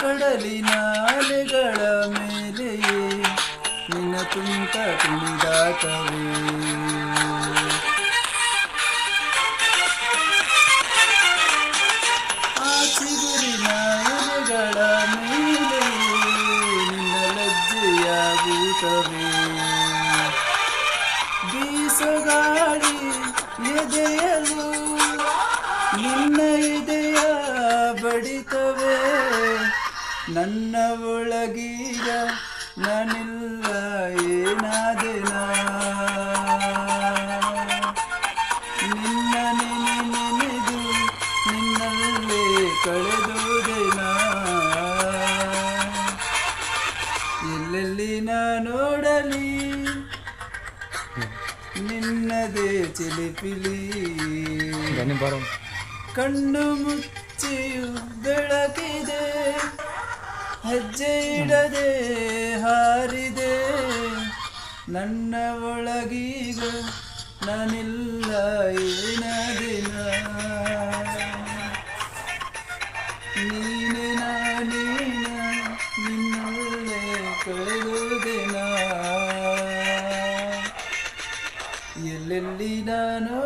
ಕಡಲಿನ ಅಲೆಗಳ ಮೇಲೆಯೇ ನಿನ್ನ ತುಂಟ ಕುಣಿದಾಟವೇ ಆ ಚಿಗುರಿನ ಅಲೆಗಳ ಮೇಲೆಯೇ ನಿನ್ನ ಲಜ್ಜೆಯ ಬೀಸಗಾಳಿ ಎದೆಯಲು ನಿನ್ನ ಬಡಿತವೆ ನನ್ನ ಒಳಗೀಗ ನಾನಿಲ್ಲ ಏನಾದಿನ? ನಿನ್ನ ನೆನೆ ನೆನೆದು ನಿನ್ನಲ್ಲೇ ದಿನ ಎಲ್ಲೆಲ್ಲಿ ನೋಡಲಿ? ನಿನ್ನದೇ ಚಿಲಿಪಿಲಿ. ಕಣ್ಣು ಮುಚ್ಚಿಯು ಹೆಜ್ಜೆ ಇಡದೆ ಹಾರಿದೆ. ನನ್ನ ಒಳಗೀಗ ನಾನಿಲ್ಲ, ಏನ ದಿನ? ನೀನೆ ನಾನೀನ ನಿನ್ನೊಳ್ಳೆ ಕಳೆದು ದಿನ. ಎಲ್ಲೆಲ್ಲಿ ನಾನು